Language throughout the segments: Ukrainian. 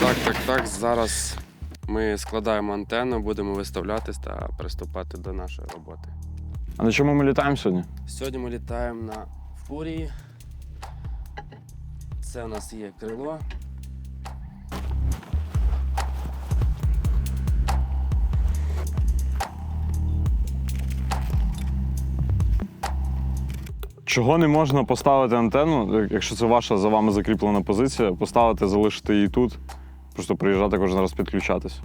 Так, так, так. Зараз ми складаємо антенну, будемо виставлятись та приступати до нашої роботи. А на чому ми літаємо сьогодні? Сьогодні ми літаємо на фурії. Це у нас є крило. Чого не можна поставити антенну, якщо це ваша за вами закріплена позиція, поставити, залишити її тут, просто приїжджати кожен раз підключатись.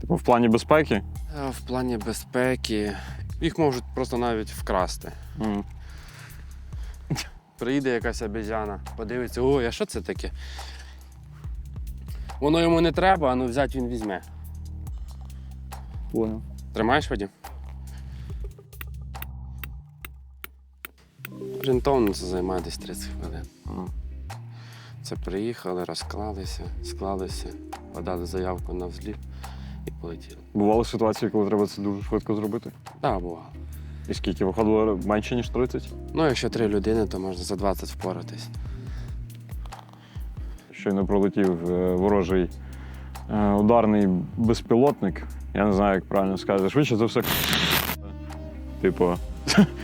Типу, в плані безпеки. Е, В плані безпеки їх можуть просто навіть вкрасти. м, Приїде якась обезьяна, подивиться, ой, а що це таке? Воно йому не треба, а ну взяти він візьме. Понял. Тримаєш Вадим? Орієнтовно це займає десь 30 хвилин. Це приїхали, розклалися, склалися, подали заявку на взліт і полетіли. Бували ситуації, коли треба це дуже швидко зробити. Так, да, бувало. І скільки виходило менше, ніж 30? Ну, якщо три людини, то можна за 20 впоратись. Щойно пролетів е, ворожий е, ударний безпілотник. Я не знаю, як правильно сказати. Швидше за все. Типу,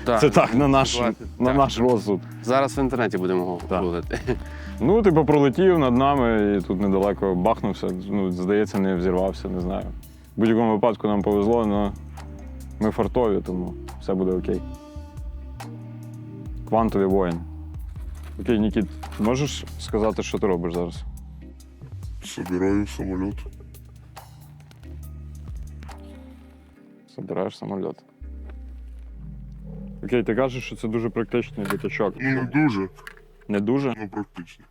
Так. це так, на наш, на Так. наш розсуд. Зараз в інтернеті будемо гуглити. Ну, типу, пролетів над нами і тут недалеко бахнувся. Ну, здається, не взірвався, не знаю. В будь-якому випадку нам повезло, але ми фартові, тому все буде окей. Квантові воїни. Окей, Нікіт, можеш сказати, що ти робиш зараз? Собираю самолет. Собираєш самоліт. Окей, ти кажеш, що це дуже практичний літачок. Ну, не дуже, Не дуже? но практично.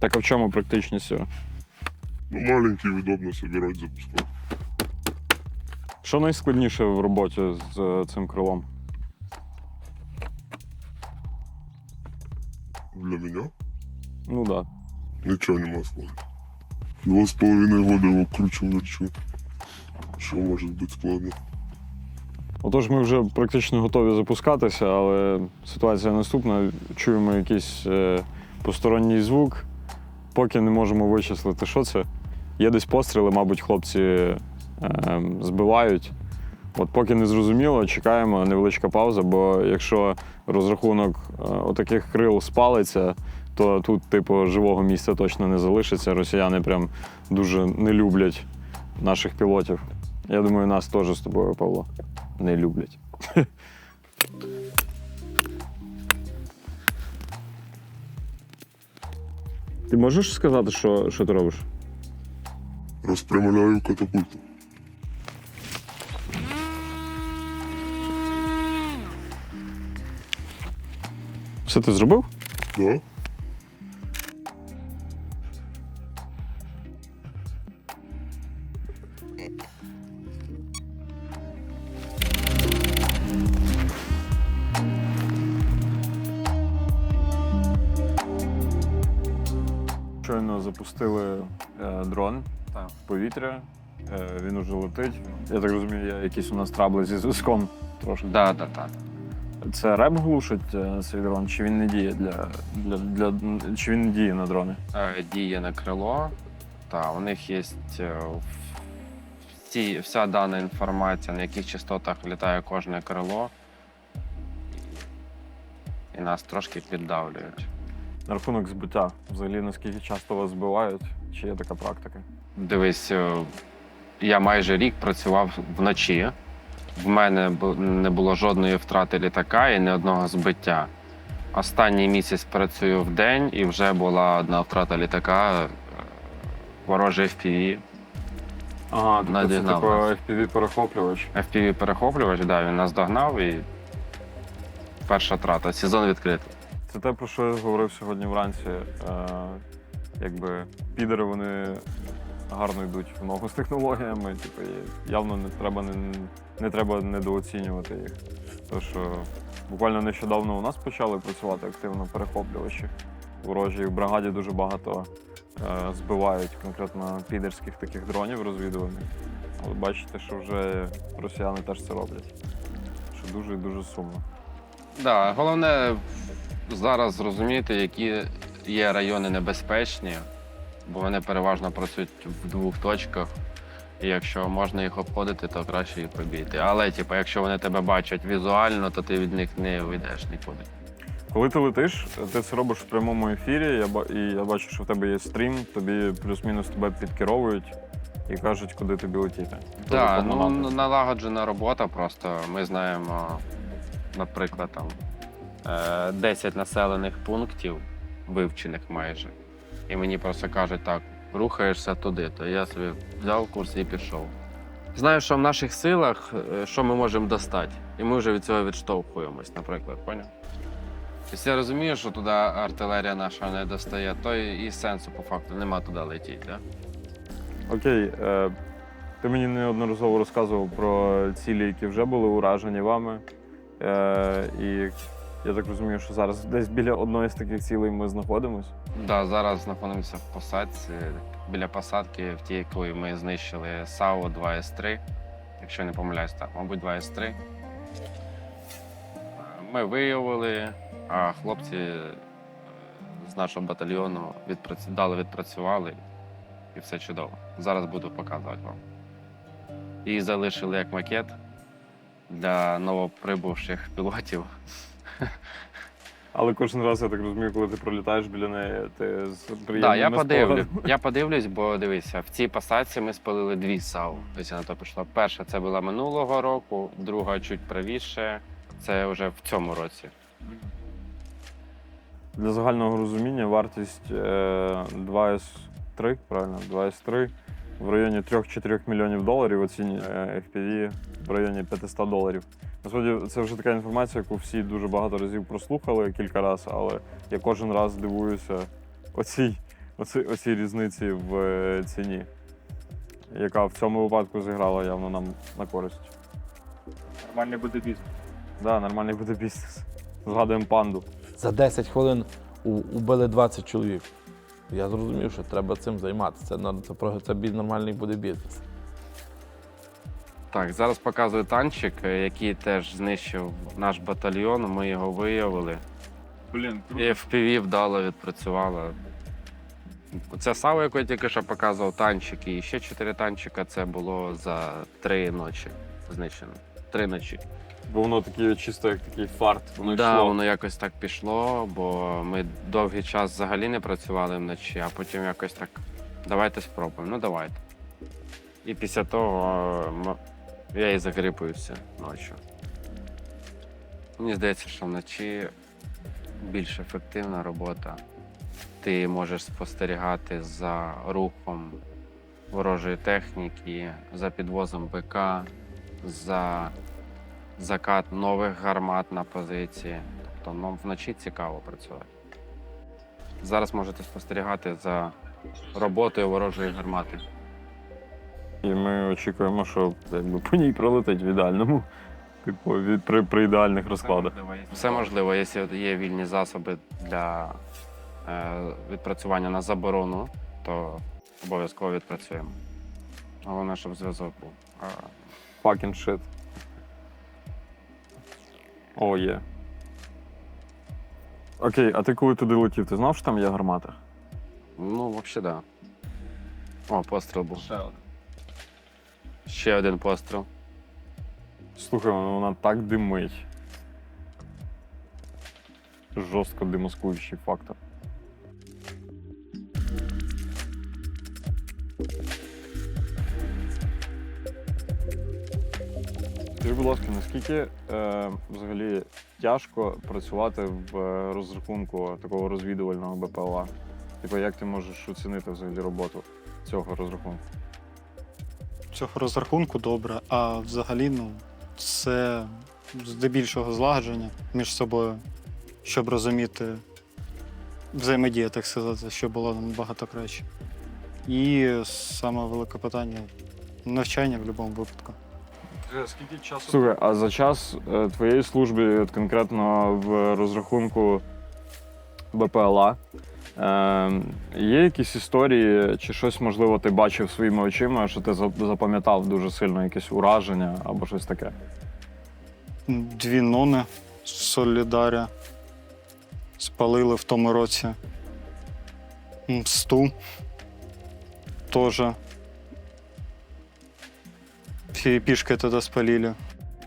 Так а в чому практичність цього? Ну, маленький удобно собирать, запускать. Що найскладніше в роботі з е, цим крилом? Для меня Ну так. Да. ничего не сложно. Два с половиной года его кручу, верчу. Что может быть складно? Отож, ми вже практично готові запускатися, але ситуація наступна. Чуємо якийсь е, посторонній звук, поки не можемо вичислити, що це. Є десь постріли, мабуть, хлопці е, збивають. От поки не зрозуміло, чекаємо невеличка пауза, бо якщо розрахунок е, отаких крил спалиться, то тут, типу, живого місця точно не залишиться. Росіяни прям дуже не люблять наших пілотів. Я думаю, нас теж з тобою, Павло, не люблять. Ти можеш сказати, що, що ти робиш? Распрямляю катапульту. Все ти зробив? Да? Повітря. Е, він уже летить. Я так розумію, є якісь у нас трабли зі зв'язком трошки. Так, так, так. Це реп глушить е, цей дрон, чи він не діє для, для, для чи він не діє на дрони? Е, Діє на крило. Та, у них є е, всі, вся дана інформація, на яких частотах літає кожне крило. І нас трошки піддавлюють. На рахунок збиття. Взагалі, наскільки часто вас збивають, чи є така практика? Дивись, е, я майже рік працював вночі. В мене не було жодної втрати літака і ні одного збиття. Останній місяць працюю в день і вже була одна втрата літака. е, Ворожий FPV. Ага, тобто це типу. FPV-перехоплювач. FPV перехоплювач, да, він нас догнав і перша трата. Сезон відкритий. Це те, про що я говорив сьогодні вранці. Е, якби підери вони гарно йдуть в ногу з технологіями. Типу, явно не треба не, не треба недооцінювати їх. Тому що буквально нещодавно у нас почали працювати активно перехоплювачі. Ворожі в бригаді дуже багато е, збивають конкретно підерських таких дронів розвідувальних. Але бачите, що вже росіяни теж це роблять. Що дуже і дуже сумно. Да, головне зараз зрозуміти, які є райони небезпечні, бо вони переважно працюють в двох точках. І якщо можна їх обходити, то краще їх пробійти. Але, типу, якщо вони тебе бачать візуально, то ти від них не уйдеш нікуди. Коли ти летиш, ти це робиш в прямому ефірі, я, ба- і я бачу, що в тебе є стрім, тобі плюс-мінус тебе підкеровують і кажуть, куди тобі летіти. Так, ну налагоджена робота. Просто ми знаємо, наприклад, там е, 10 населених пунктів, вивчених майже. І мені просто кажуть, так, рухаєшся туди, то я собі взяв курс і пішов. Знаю, що в наших силах, е, що ми можемо достати, і ми вже від цього відштовхуємось, наприклад, поняв? Тобто я розумію, що туди артилерія наша не достає, то і і сенсу по факту нема туди летіти. Да? Окей, е, ти мені неодноразово розказував про цілі, які вже були уражені вами. Е, і я так розумію, що зараз десь біля одної з таких цілей ми знаходимось. Да, зараз знаходимося в посадці біля посадки, в тій, якої ми знищили САУ 2С3. Якщо не помиляюсь, так, мабуть, 2С3. Ми виявили, а хлопці е, з нашого батальйону дали відпрацювали, і все чудово. Зараз буду показувати вам. І залишили як макет для новоприбувших пілотів. Але кожен раз я так розумію, коли ти пролітаєш біля неї, ти з Так, приємними я подивлюсь. Я подивлюсь, бо дивися, в цій посадці ми спалили дві САУ. Тобто на то пішло. Перша це була минулого року, друга чуть правіше. Це вже в цьому році. Для загального розуміння вартість е, 2С3, правильно, 2С3 в районі 3-4 мільйонів доларів, оціні е, FPV в районі 500 доларів. Насправді, це вже така інформація, яку всі дуже багато разів прослухали кілька разів, але я кожен раз дивуюся оцій, оцій, оцій різниці в е, ціні, яка в цьому випадку зіграла явно нам на користь. Нормальний буде бізнес. Да, нормальний буде бізнес. Згадуємо панду. За 10 хвилин убили 20 чоловік. Я зрозумів, що треба цим займатися. Це, це, про- це бі- нормальний буде бізнес. Так, зараз показую танчик, е, який теж знищив наш батальйон. Ми його виявили. Блін, І FPV вдало відпрацювала. Це САУ, яку я тільки що показував, танчик, і ще чотири танчика це було за три ночі знищено. Три ночі. Бо воно таке чисто як такий фарт. Воно да, йшло. воно якось так пішло, бо ми довгий час взагалі не працювали вночі, а потім якось так. Давайте спробуємо. Ну давайте. І після того я і закріпився ночі. Мені здається, що вночі більш ефективна робота. Ти можеш спостерігати за рухом ворожої техніки, за підвозом БК, за закат нових гармат на позиції. Тобто ну, вночі цікаво працювати. Зараз можете спостерігати за роботою ворожої гармати. І ми очікуємо, що якби, по ній пролетить в ідеальному. Типу, від, при, при ідеальних розкладах. Все можливо, якщо є вільні засоби для е, відпрацювання на заборону, то обов'язково відпрацюємо. Головне, щоб зв'язок був. Fucking shit. О, є. Окей, а ти коли туди летів, ти знав, що там є гармата? ну, взагалі, так. Да. О, постріл був. ще один. Ще один постріл. Слухай, вона вона так димить. Жорстко демаскуючий фактор. Скажи, будь ласка, наскільки е, взагалі тяжко працювати в е, розрахунку такого розвідувального БПЛА? Типу, як ти можеш оцінити взагалі роботу цього розрахунку? Цього розрахунку добре, а взагалі, ну, це здебільшого злагодження між собою, щоб розуміти взаємодія, так сказати, що було набагато краще. І саме велике питання навчання в будь-якому випадку. Скільки часу? Слухай, а за час е, твоєї служби, от конкретно в розрахунку БПЛА, е, є якісь історії, чи щось, можливо, ти бачив своїми очима, що ти запам'ятав дуже сильно якесь ураження або щось таке? Дві нони з Солідаря спалили в тому році. М, Сту тоже. Пішки туди спалили.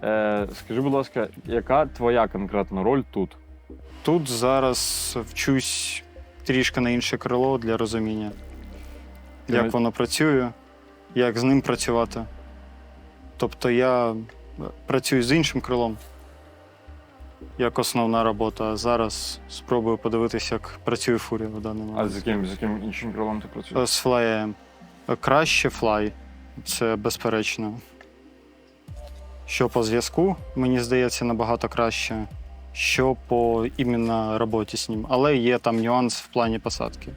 Е, скажи, будь ласка, яка твоя конкретна роль тут? Тут зараз вчусь трішки на інше крило для розуміння, як воно працює, як з ним працювати. Тобто я працюю з іншим крилом як основна робота, а зараз спробую подивитися, як працює фурія в даний А момент. з яким, з яким іншим крилом ти працюєш? З флаєм. Краще флай, це безперечно. Що по зв'язку, мені здається, набагато краще, що по іменно роботі з ним. Але є там нюанс в плані посадки.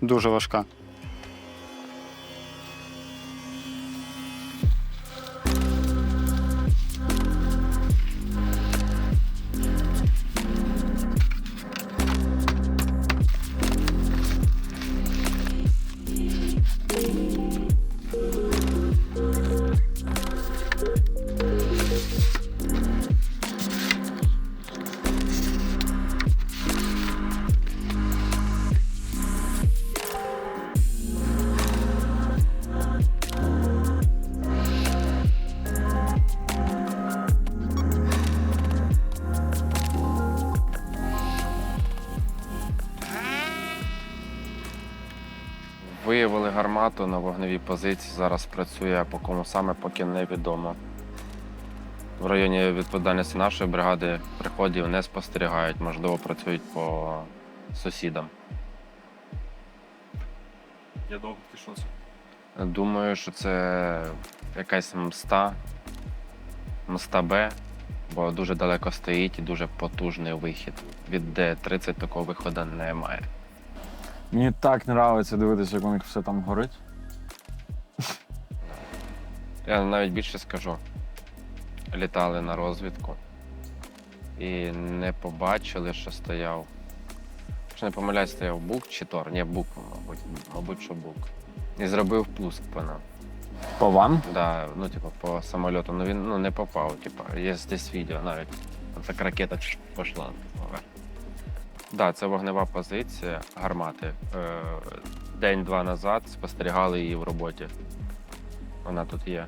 Дуже важка. Виявили гармату на вогневій позиції. Зараз працює по кому саме, поки невідомо. В районі відповідальності нашої бригади приходів не спостерігають, можливо, працюють по сусідам. Я довго що це? Думаю, що це якась мста, мста Б, бо дуже далеко стоїть і дуже потужний вихід. Від Д-30 такого виходу немає. Мені так подобається дивитися, як у них все там горить. Я навіть більше скажу. Літали на розвідку і не побачили, що стояв. Якщо не помиляюсь, стояв бук чи тор? Ні, бук, мабуть, мабуть, що бук. І зробив пуск по нам. По вам? Да, ну, типу, по самольоту. Ну він ну, не попав. Типу, є десь відео навіть. Так ракета пішла. Да, це вогнева позиція гармати. Е, День-два назад спостерігали її в роботі. Вона тут є.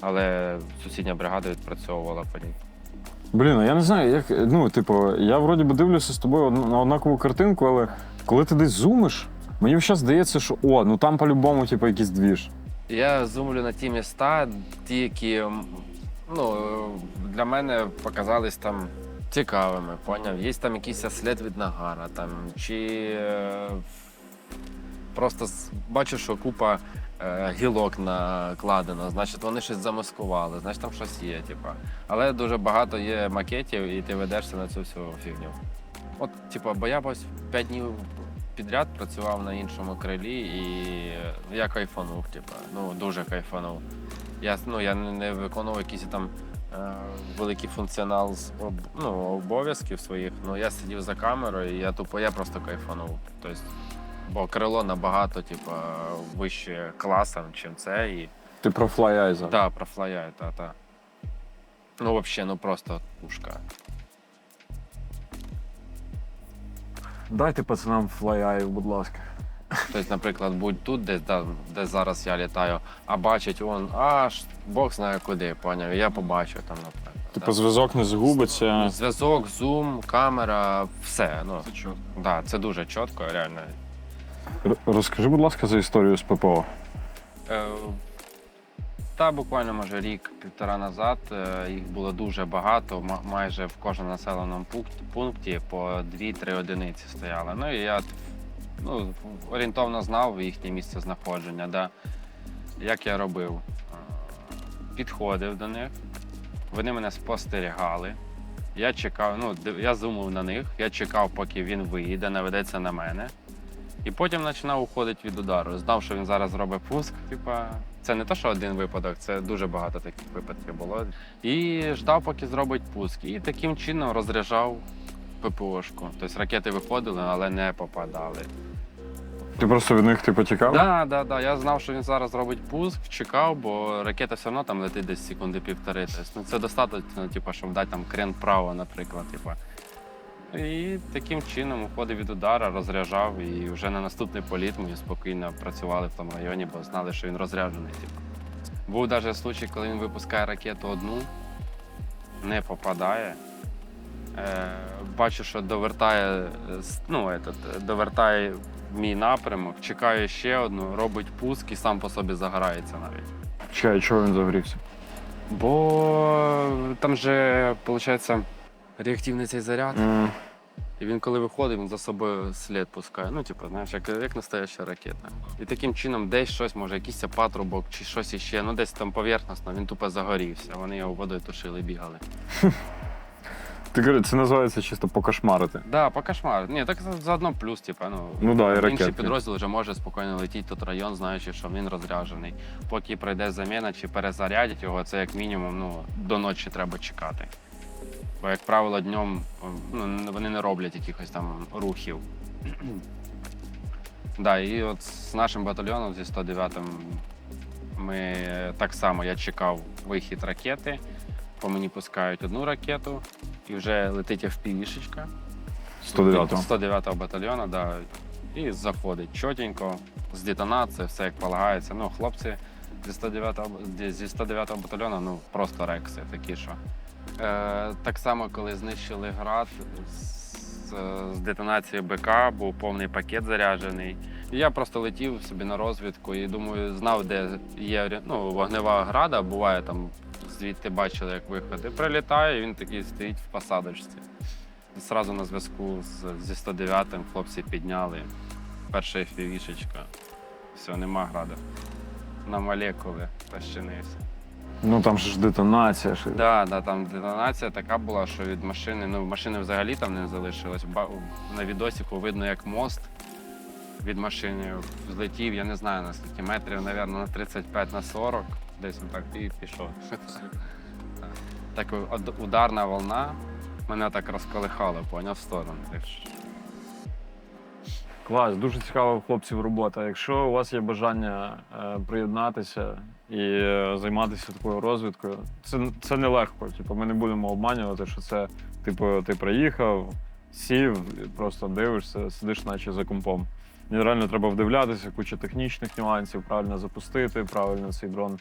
Але сусідня бригада відпрацьовувала по ній. Блін, а я не знаю, як. Ну, типу, я вроді би дивлюся з тобою на однакову картинку, але коли ти десь зумиш, мені зараз здається, що о, ну там по-любому, типу, якийсь двіж. Я зумлю на ті міста, ті, які ну, для мене показались там цікавими, поняв? Є там якийсь слід від нагара, там, чи е, просто бачу, що купа е, гілок накладено, значить вони щось замаскували, значить там щось є. Типа. Але дуже багато є макетів, і ти ведешся на цю всю фігню. От, типа, бо я ось 5 днів підряд працював на іншому крилі, і я кайфанув, типу, ну дуже кайфанув. Я, ну, я не виконував якийсь там великий функціонал з об, ну, обов'язків своїх. Ну я сидів за камерою, і я тупо я просто кайфанув. Тобто, бо крило набагато, типу, вище класом, чим це. І Ти про флай зараз. да, профлаяє, та, та. Ну, взагалі, ну просто пушка. Дайте пацанам флай будь ласка. Тобто, наприклад, будь тут, де, де зараз я літаю, а бачить он аж Бог знає куди, поняв. Я побачив там, наприклад. Типу, да. зв'язок не згубиться. Зв'язок, зум, камера, все. Ну, Це чого? да, це дуже чітко, реально. Р- Розкажи, будь ласка, за історію з ППО. Е, та буквально може рік-півтора назад е, їх було дуже багато, ма- майже в кожному населеному пункті, пункті по 2-3 одиниці стояли. Ну і я ну, орієнтовно знав їхнє місце знаходження. Да. Як я робив? Підходив до них, вони мене спостерігали. Я чекав, ну, я зумив на них, я чекав, поки він виїде, наведеться на мене. І потім починав уходити від удару. Знав, що він зараз зробить пуск. Типа, це не то, що один випадок, це дуже багато таких випадків було. І ждав, поки зробить пуск. І таким чином розряджав ППОшку. Тобто ракети виходили, але не попадали. Ти просто від них типу тікав? Так, да, да. Я знав, що він зараз зробить пуск, чекав, бо ракета все одно там летить десь секунди півтори. Тобто, ну, це достатньо, типу, щоб дати там крен вправо, наприклад. Типу. І таким чином уходив від удара, розряджав, і вже на наступний політ ми спокійно працювали в тому районі, бо знали, що він розряджений. Типу. Був навіть случай, коли він випускає ракету одну, не попадає. Е, бачу, що довертає, е, ну, этот, довертає мій напрямок, чекає ще одну, робить пуск і сам по собі загорається навіть. Чекай, чого він загорівся? Бо там же, виходить, реактивний цей заряд. І він, коли виходить, він за собою слід пускає. Ну, типу, знаєш, як, як настояща ракета. І таким чином десь щось, може, якийсь патрубок чи щось іще, ну десь там поверхностно, він тупо загорівся. Вони його водою тушили, бігали. Ти кажеш, це називається чисто покошмарити. Да, по. Ні, так за- заодно плюс, типу, ну. Ну да, і Інший ракетки. підрозділ вже може спокійно летіти тут район, знаючи, що він розряджений. Поки прийде заміна чи перезарядять його, це як мінімум ну, до ночі треба чекати. Бо, як правило, днем ну, вони не роблять якихось там рухів. да, і от з нашим батальйоном, зі 109-м, ми так само я чекав вихід ракети. По мені пускають одну ракету, і вже летить. 109-го. 109 батальйону, да. І заходить чотенько, з детонації, все як полагається. Ну, хлопці зі 109 зі 109 батальйону, ну просто рекси такі, що. Е, так само, коли знищили град з, з детонації БК, був повний пакет заряджений. І я просто летів собі на розвідку і думаю, знав, де є ну, вогнева града, буває там звідти бачили, як виходи. Прилітає, і він такий стоїть в посадочці. Зразу на зв'язку з, зі 109-м хлопці підняли. Перша FPV-шечка. Все, нема града. На молекули розчинився. Ну там ж детонація. Ж. Да, да, там детонація така була, що від машини, ну машини взагалі там не залишилось. Ба- На відосіку видно, як мост від машини злетів, я не знаю наскільки метрів, напевно, на 35 на 40, десь так і пішов. Так, ударна волна мене так розколихала, поняв в сторону. Клас, дуже цікава в хлопців робота. Якщо у вас є бажання е, приєднатися і е, займатися такою розвідкою, це, це нелегко. Типу, ми не будемо обманювати, що це, типу, ти приїхав, сів, просто дивишся, сидиш, наче за компом. Реально треба вдивлятися, куча технічних нюансів, правильно запустити, правильно цей дрон.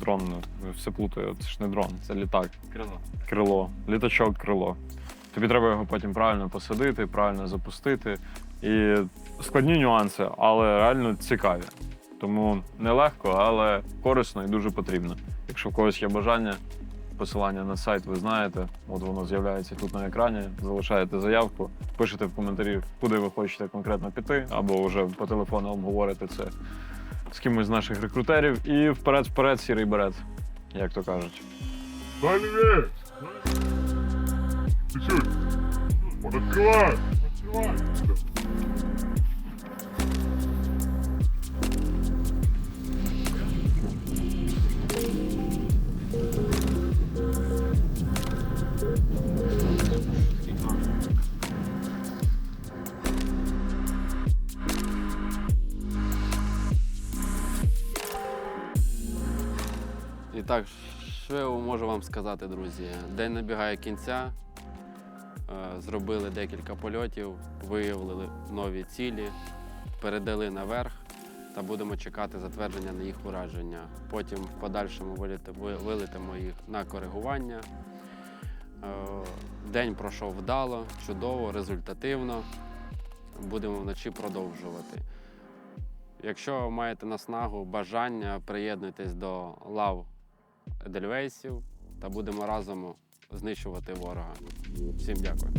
Дрон все плутаю, це ж не дрон, це літак. крило. крило, літачок крило. Тобі треба його потім правильно посадити, правильно запустити. І складні нюанси, але реально цікаві. Тому нелегко, але корисно і дуже потрібно. Якщо в когось є бажання, посилання на сайт ви знаєте, от воно з'являється тут на екрані. Залишаєте заявку, пишете в коментарі, куди ви хочете конкретно піти, або вже по телефону обговорите це з кимось з наших рекрутерів. І вперед-вперед, сірий берет, як то кажуть. Чуть-чуть! Открывай! Открывай! Сказати, друзі? День набігає кінця. Е, Зробили декілька польотів, виявили нові цілі, передали наверх та будемо чекати затвердження на їх ураження. Потім в подальшому вилетимо їх на коригування. Е, День пройшов вдало, чудово, результативно. Будемо вночі продовжувати. Якщо маєте наснагу, бажання, приєднуйтесь до лав Едельвейсів та будемо разом знищувати ворога. Всім дякую.